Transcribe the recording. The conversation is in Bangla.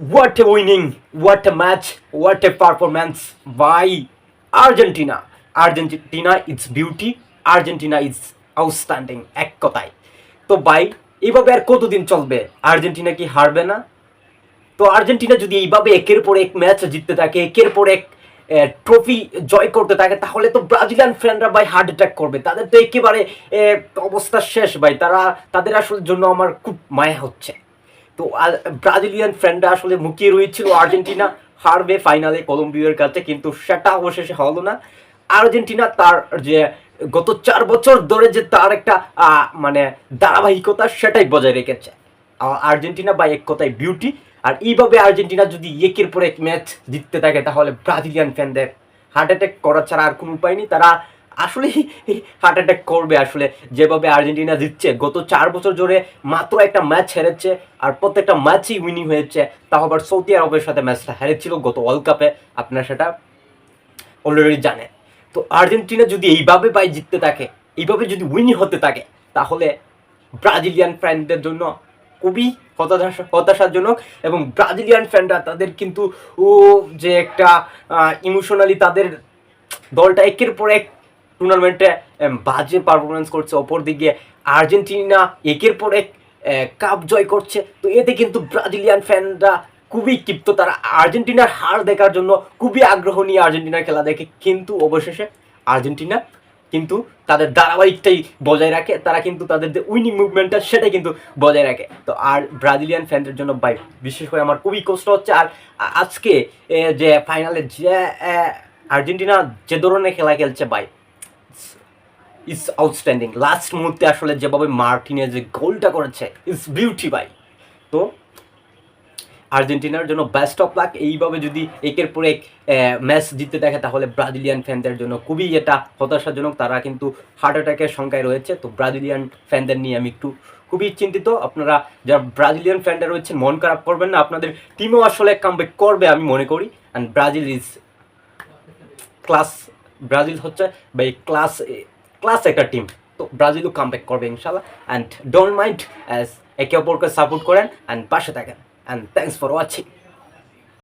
What a winning, what a match, what a performance by Argentina. Argentina, it's beauty. Argentina is outstanding. এক কথায় তো ভাই এইভাবে আর কতদিন চলবে আর্জেন্টিনা কি হারবে না তো আর্জেন্টিনা যদি এইভাবে একের পর এক ম্যাচ জিততে থাকে একের পর এক ট্রফি জয় করতে থাকে তাহলে তো ব্রাজিলিয়ান ফ্যানরা ভাই হার্ট অ্যাটাক করবে তাদের তো একেবারে অবস্থা শেষ ভাই তারা তাদের আসলে জন্য আমার খুব মায়া হচ্ছে তো ব্রাজিলিয়ান ফ্যানরা আসলে মুখিয়ে রয়েছিল আর্জেন্টিনা। হারবে ফাইনালে কলম্বিয়ার কাছে, কিন্তু সেটা অবশেষে হলো না। আর্জেন্টিনা তার যে গত চার বছর ধরে যে তার একটা মানে ধারাবাহিকতা, সেটাই বজায় রেখেছে। আর আর্জেন্টিনা বা এক কথায় বিউটি আর এইভাবে আর্জেন্টিনা যদি একের পর এক ম্যাচ জিততে থাকে, তাহলে ব্রাজিলিয়ান ফ্যানদের হার্ট অ্যাটাক করা ছাড়া আর কোনো উপায় নেই। তারা আসলে হার্ট অ্যাটাক করবে আসলে। যেভাবে আর্জেন্টিনা জিতছে, গত চার বছর ধরে মাত্র একটা ম্যাচ হেরেছে আর প্রত্যেকটা ম্যাচই উইনিং হয়েছে। তাও আবার সৌদি আরবের সাথে ম্যাচটা হেরেছিল গত ওয়ার্ল্ড কাপে আপনারা সেটা অলরেডি জানে তো আর্জেন্টিনা যদি এইভাবে বাই জিততে থাকে, এইভাবে যদি উইনি হতে থাকে, তাহলে ব্রাজিলিয়ান ফ্যানদের জন্য খুবই হতাশা, হতাশাজনক এবং ব্রাজিলিয়ান ফ্যানরা তাদের কিন্তু ও যে একটা ইমোশনালি তাদের দলটা একের পর এক টুর্নামেন্টে বাজে পারফরমেন্স করছে অপর দিকে আর্জেন্টিনা, একের পর এক কাপ জয় করছে। তো এতে কিন্তু ব্রাজিলিয়ান ফ্যানরা খুবই ক্ষিপ্ত। তারা আর্জেন্টিনার হার দেখার জন্য খুবই আগ্রহ নিয়ে আর্জেন্টিনার খেলা দেখে। কিন্তু অবশেষে আর্জেন্টিনা কিন্তু তাদের ধারাবাহিকটাই বজায় রাখে। তারা কিন্তু তাদের যে উইনিং মুভমেন্টটা সেটাই কিন্তু বজায় রাখে। তো আর ব্রাজিলিয়ান ফ্যানদের জন্য বাই বিশেষ করে আমার খুবই কষ্ট হচ্ছে। আর আজকে যে ফাইনালে যে আর্জেন্টিনা যে ধরনের খেলা খেলছে বাই ইস আউটস্ট্যান্ডিং লাস্ট মুহূর্তে আসলে যেভাবে মার্টিনে যে গোলটা করেছে ইটস বিউটি বাই তো আর্জেন্টিনার জন্য বেস্ট অফ লাক এইভাবে যদি একের পর এক ম্যাচ জিততে দেখে, তাহলে ব্রাজিলিয়ান ফ্যানদের জন্য খুবই এটা হতাশাজনক। তারা কিন্তু হার্ট অ্যাটাকের সংখ্যায় রয়েছে। তো ব্রাজিলিয়ান ফ্যানদের নিয়ে আমি একটু খুবই চিন্তিত। আপনারা যারা ব্রাজিলিয়ান ফ্যানরা রয়েছেন, মন খারাপ করবেন না। আপনাদের টিমও আসলে কামব্যাক করবে, আমি মনে করি। And Brazil is class Brazil হচ্ছে বা ক্লাস ক্লাস একটা টিম তো ব্রাজিলও কামব্যাক করবে ইনশাল্লাহ অ্যান্ড ডোন্ট মাইন্ড অ্যাজ একে অপরকে সাপোর্ট করেন অ্যান্ড পাশে থাকেন। And thanks for watching